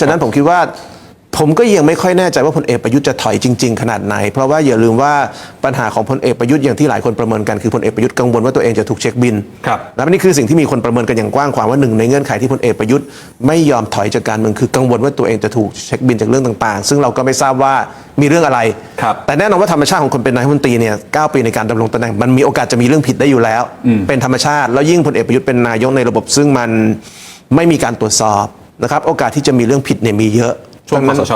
ฉะนั้นผมคิดว่าผมก็ยังไม่ค่อยแน่ใจว่าพลเอกประยุทธ์จะถอยจริง ๆ ขนาดไหน เพราะว่าอย่าลืมว่าปัญหาของพลเอกประยุทธ์อย่างที่หลายคนประเมินกันคือพลเอกประยุทธ์กังวลว่าตัวเองจะถูกเช็คบินครับและนี่คือสิ่งที่มีคนประเมินกันอย่างกว้างขวางว่าหนึ่งในเงื่อนไขที่พลเอกประยุทธ์ไม่ยอมถอยจากการเมืองคือกังวลว่าตัวเองจะถูกเช็คบินจากเรื่องต่างๆ ซึ่งเราก็ไม่ทราบว่ามีเรื่องอะไรครับแต่แน่นอนว่าธรรมชาติของคนเป็นนายกรัฐมนตรีเนี่ยเก้าปีในการดำรงตำแหน่งมันมีโอกาสจะมีเรื่องผิดได้อยู่แล้ว เป็นธรรมชาติ แล้วยิ่งพลเอกประยุทธ์เป็นนายกในระบบซึ่งมันไม่มีการตรวจสอบ นะครับโอกาสที่จะมีเรื่องผิดเนี่ยมีเยอะช่วงดัคนั้นสช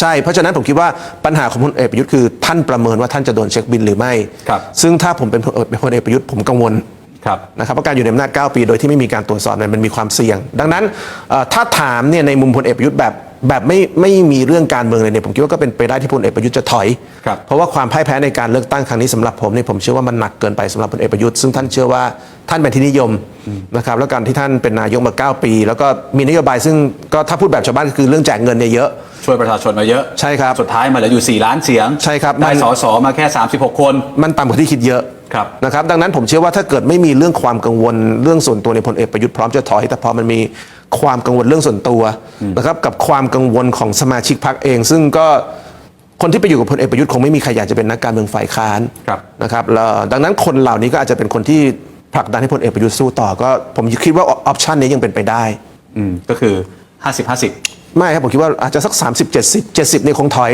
ใช่ เพราะฉะนั้นผมคิดว่าปัญหาของพลเอกประยุทธ์คือท่านประเมินว่าท่านจะโดนเช็คบินหรือไม่ ครับ ซึ่งถ้าผมเป็นพลเอกพลเอกประยุทธ์ผมกังวล ครับ นะครับเพราะการอยู่ในอำนาจ9ปีโดยที่ไม่มีการตรวจสอบเนี่ยมันมีความเสี่ยง ดังนั้นเอ่อถ้าถามเนี่ยในมุมพลเอกประยุทธ์แบบ แบบไม่ไม่มีเรื่องการเมืองเลยเนี่ยผมคิดว่าก็เป็นไปได้ที่พลเอกประยุทธ์จะถอย ครับ เพราะว่าความพ่ายแพ้ในการเลือกตั้งครั้งนี้สำหรับผมเนี่ยผมเชื่อว่ามันหนักเกินไปสำหรับพลเอกประยุทธ์ซึ่งท่านเชื่อว่าท่านเป็นที่นิยมนะครับแล้วการที่ท่านเป็นนายกมา 9 ปี แล้วก็มีนโยบายซึ่งก็ถ้าพูดแบบชาวบ้านก็คือเรื่องแจกเงินเนี่ยเยอะ ช่วยประชาชนมาเยอะใช่ครับสุดท้ายมาเหลืออยู่ 4 ล้านเสียงใช่ครับได้มันสสมาแค่ 36 คน มันต่ำกว่าที่คิดเยอะครับ นะครับ ดังนั้นผมเชื่อว่าถ้าเกิดไม่มีเรื่องความกังวลเรื่องส่วนตัวในพลเอกประยุทธ์พร้อมจะถอยแต่พอมันมี ความกังวลเรื่องส่วนตัวนะครับกับความกังวลของสมาชิกพรรคเอง ซึ่งก็คนที่ไปอยู่กับพลเอกประยุทธ์คงไม่มีใครอยากจะเป็นนักการเมืองฝ่ายค้านครับนะครับแล้วดังนั้นคนเหล่านี้ก็อาจจะเป็นคนที่ผลักดันให้พลเอกประยุทธ์สู้ต่อก็ผมคิดว่าออปชันนี้ยังเป็นไปได้อืมก็คือ 50 50 ไม่ครับผมคิดว่าอาจจะสัก 30 70 70นี่คงถอย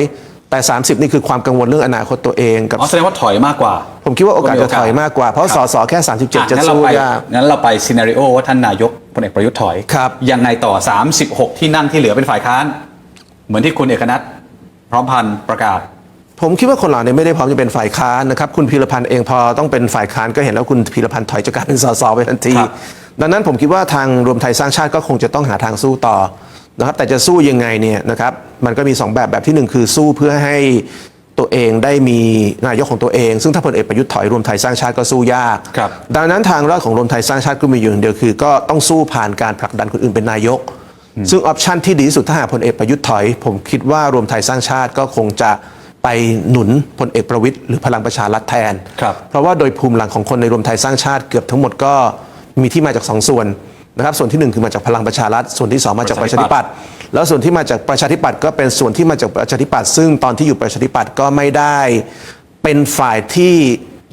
แต่ 30 นี่คือความกังวลเรื่องอนาคตตัวเองกับอ๋อแสดงว่าถอยมากกว่า ผมคิดว่าโอกาสจะถอยมากกว่าเพราะสสแค่อะ37 จะงั้นเราสู้ไปยากงั้นเราไปซีนารีโอว่าท่านนายก พลเอกประยุทธ์ถอยครับยังไงต่อ 36 ที่นั่งที่เหลือเป็นฝ่ายค้าน เหมือนที่คุณเอกนัทพร้อมพันธ์ประกาศ ผมคิดว่าคนเหล่านี้ไม่ได้พร้อมจะเป็นฝ่ายค้านนะครับ คุณพีรพันธ์เองพอต้องเป็นฝ่ายค้านก็เห็นแล้วคุณพีรพันธ์ถอยจากการเป็นสสไปทันทีครับดังนั้นผมคิดว่าทางรวมไทยสร้างชาติก็คงจะต้องหาทางสู้ต่อนะครับแต่จะสู้ยังไงเนี่ยนะครับมันก็มีสองแบบแบบที่หนึ่งคือสู้เพื่อให้ ตัวเองได้มีนายกของตัวเอง ซึ่งถ้าพลเอกประยุทธ์ถอยรวมไทยสร้างชาติก็สู้ยาก ครับ ดังนั้นทางรอดของรวมไทยสร้างชาติก็มีอยู่อย่างเดียวคือ ก็ต้องสู้ผ่านการผลักดันคนอื่นเป็นนายก ซึ่งออปชันที่ดีที่สุดถ้าหากพลเอกประยุทธ์ถอย ผมคิดว่ารวมไทยสร้างชาติก็คงจะไปหนุนพลเอกประวิตยหรือพลังประชารัฐแทน ครับ เพราะว่าโดยภูมิหลังของคนในรวมไทยสร้างชาติเกือบทั้งหมดก็มีที่มาจากสองส่วนนะครับส่วนที่หนึ่งคือมาจากพลังประชารัฐส่วนที่สองมาจากประชาธิปัตย์ แล้วส่วนที่มาจากประชาธิปัตย์ก็เป็นส่วนที่มาจากประชาธิปัตย์ซึ่งตอนที่อยู่ประชาธิปัตย์ก็ไม่ได้เป็นฝ่ายที่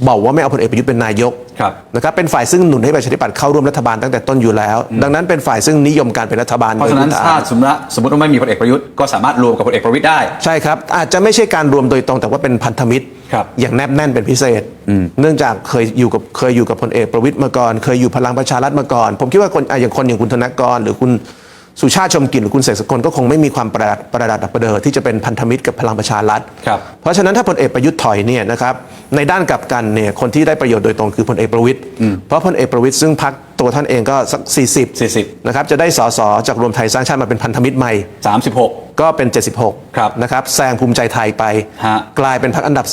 บอกว่าไม่เอาพลเอกประยุทธ์เป็นนายกครับนะครับเป็นฝ่ายซึ่งหนุนให้ประชาธิปัตย์เข้าร่วมรัฐบาลตั้งแต่ต้นอยู่แล้ว ดังนั้นเป็นฝ่ายซึ่งนิยมการเป็นรัฐบาลเพราะฉะนั้นโดยพื้ฐถ้าสมมติว่าสมมติว่าไม่มีพลเอกประยุทธ์ก็สามารถรวมกับพลเอกประวิตยได้ใช่ครับ อาจจะไม่ใช่การรวมโดยตรงแต่ว่าเป็นพันธมิตรครับอย่างแนบแน่นเป็นพิเศษ เนื่องจากเคยอยู่กับเคยอยู่กับพลเอกประวิตยมาก่อน เคยอยู่พลังประชารัฐมาก่อน ผมคิดว่าคนอะอย่างคนอย่างคุณธนกรหรือคุณ สุชาติชมกลิ่นหรือคุณเสกสกลก็คงไม่มีความประดับประดับประเดิดที่จะเป็นพันธมิตรกับพลังประชารัฐครับเพราะฉะนั้นถ้าพลเอกประยุทธ์ถอยเนี่ยนะครับในด้านกลับกันเนี่ยคนที่ได้ประโยชน์โดยตรงคือพลเอกประวิตยเพราะพลเอกประวิตยซึ่งพักตัวท่านเองก็สัก 40 40นะครับจะได้สสจากรวมไทยสร้างชาติมาเป็นพันธมิตรใหม่ 36 ก็เป็น 76ครับนะครับแซงภูมิใจไทยไปฮะกลายเป็นพรรคอันดับ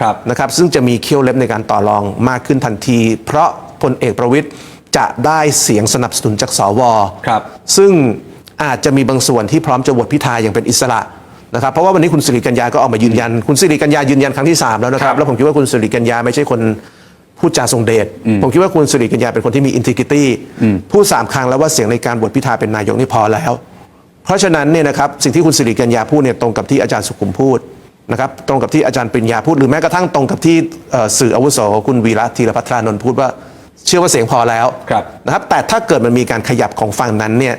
ครับ3นะครับซึ่งจะมีเขี้ยวเล็บในการต่อรองมากขึ้นทันที เพราะพลเอกประวิตย จะได้เสียงสนับสนุนจากสวครับ ซึ่งอาจจะมีบางส่วนที่พร้อมจะโหวตพิธาอย่างเป็นอิสระนะครับเพราะว่าวันนี้คุณสิริกัญญาก็ออกมายืนยัน คุณสิริกัญญายืนยันครั้งที่ 3 แล้วนะคครัรับบแล้วผมคิดว่าคุณสิริกัญญาไม่ใช่คนพูดจาทรงเดชผมคิดว่าคุณสิริกัญญาเป็นคนที่มีอินทิกิตี้พูดสามครั้งแล้วว่าเสียงในการโหวตพิธาเป็นนายกนี่พอแล้ว เพราะฉะนั้นเนี่ยนะครับสิ่งที่คุณสิริกัญญาพูดเนี่ยตรงกับที่อาจารย์สุขุมพูดนะครับตรงกับที่อาจารย์ปริญญาพูดหรือแม้กระทั่งตรงกับที่เอ่อสื่ออาวุโสคุณวีระธีรพัทรานนท์พูดว่าเชื่อว่าเสียงพอแล้วครับ นะครับ แต่ถ้าเกิดมันมีการขยับของฝั่งนั้นเนี่ย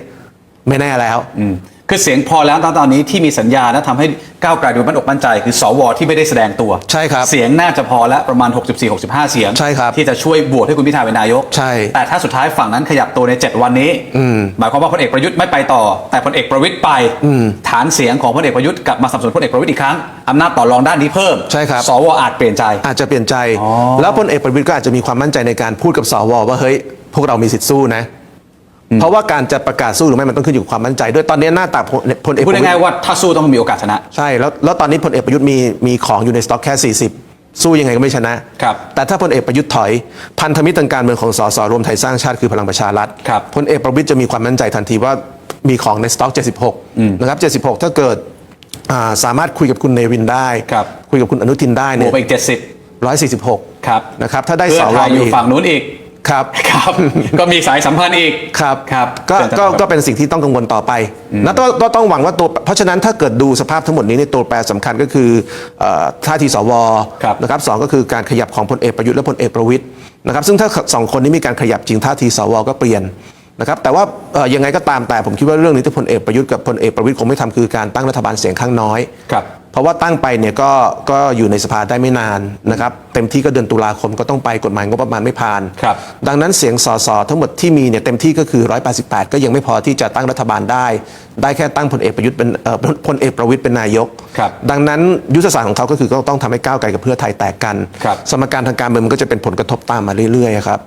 ไม่แน่แล้วอืม คือเสียงพอแล้วตอนตอนนี้ที่มีสัญญาณและทำให้ก้าวไกลดูมั่นอกมั่นใจ คือสวที่ไม่ได้แสดงตัวใช่ครับเสียงน่าจะพอแล้วประมาณ 64-65 เสียง ใช่ครับที่จะช่วยบวชให้คุณพิธาเป็นนายก ใช่ แต่ถ้าสุดท้ายฝั่งนั้นขยับตัวใน 7 วันนี้หมายความว่าพลเอกประยุทธ์ไม่ไปต่อ แต่พลเอกประวิตยไป ฐานเสียงของพลเอกประยุทธ์กลับมาสนับสนุนพลเอกประวิตยอีกครั้งอำนาจต่อรองด้านนี้เพิ่มใช่ครับ สวอาจเปลี่ยนใจ อาจจะเปลี่ยนใจ แล้วพลเอกประวิตยก็อาจจะมีความมั่นใจในการพูดกับสวว่าเฮ้ยพวกเรามีสิทธิ์สู้นะ เพราะว่าการจะประกาศสู้หรือไม่มันต้องขึ้นอยู่กับความมั่นใจ ด้วยตอนนี้หน้าตาพลพลเอกปพูดระวิตง่ายยๆว่าถ้าสู้ต้องมีโอกาสชนะ ใช่แล้วแล้วตอนนี้พลเอกประยุทธ์มีมีของอยู่ในสต็อกแค่ 40สู้ยังไงก็ไม่ชนะครับแต่ถ้าพลเอกประยุทธ์ถอย พันธมิตรทางการเมืองของสสรวมไทยสร้างชาติคือพลังประชารัฐครับพลเอกประวิตยจะมีความมั่นใจทันทีว่ามีของในสต็อก 76 นะครับ 76 ถ้าเกิดอ่าสามารถคุยกับคุณเนวินได้ครับคุยกับคุณอนุทินได้บเนี่วยกไปอีก 70 146 ครับนะครับถ้าได้เพื่สอวไทยอยู่อีกฝั่งนู้นอีก ครับครับ ก็มีสายสัมพันธ์อีก ครับครับก็เชิญก็ต่อครับก็เป็นสิ่งที่ต้องกังวลต่อไปนะต้องต้องต้องหวังว่าตัวเพราะฉะนั้นถ้าเกิดดูสภาพทั้งหมดนี้ในยตัวแปรสำคัญก็คือเอ่อท่าทีสวครับนะครับสองก็คือการขยับของพลเอกประยุทธ์และพลเอกประวิตยนะครับซึ่งถ้าสองคนนี้มีการขยับจริงท่าทีสวก็เปลี่ยนนะครับแต่ว่าเอ่อยังไงก็ตามแต่ผมคิดว่าเรื่องนี้ที่พลเอกประยุทธ์กับพลเอกประวิตยคงไม่ทำคือการตั้งรัฐบาลเสียงข้างน้อย ครับ เพราะว่าตั้งไปเนี่ยก็ก็อยู่ในสภาได้ไม่นานนะครับเต็มที่ก็เดือนตุลาคมก็ต้องไปกฎหมายงบประมาณไม่ผ่านครับดังนั้นเสียงสสทั้งหมดที่มีเนี่ยเต็มที่ก็คือ 188 ก็ยังไม่พอที่จะตั้งรัฐบาลได้ ได้แค่ตั้งพลเอกประยุทธ์เป็นเอ่อพลเอกประวิตยเป็นนายก ครับดังนั้นยุทธศาสตร์ของเขาก็คือก็ต้องทำให้ก้าวไกลกับเพื่อไทยแตกกัน ครับ สมการทางการเมืองมันก็จะเป็นผลกระทบตามมาเรื่อยๆครับ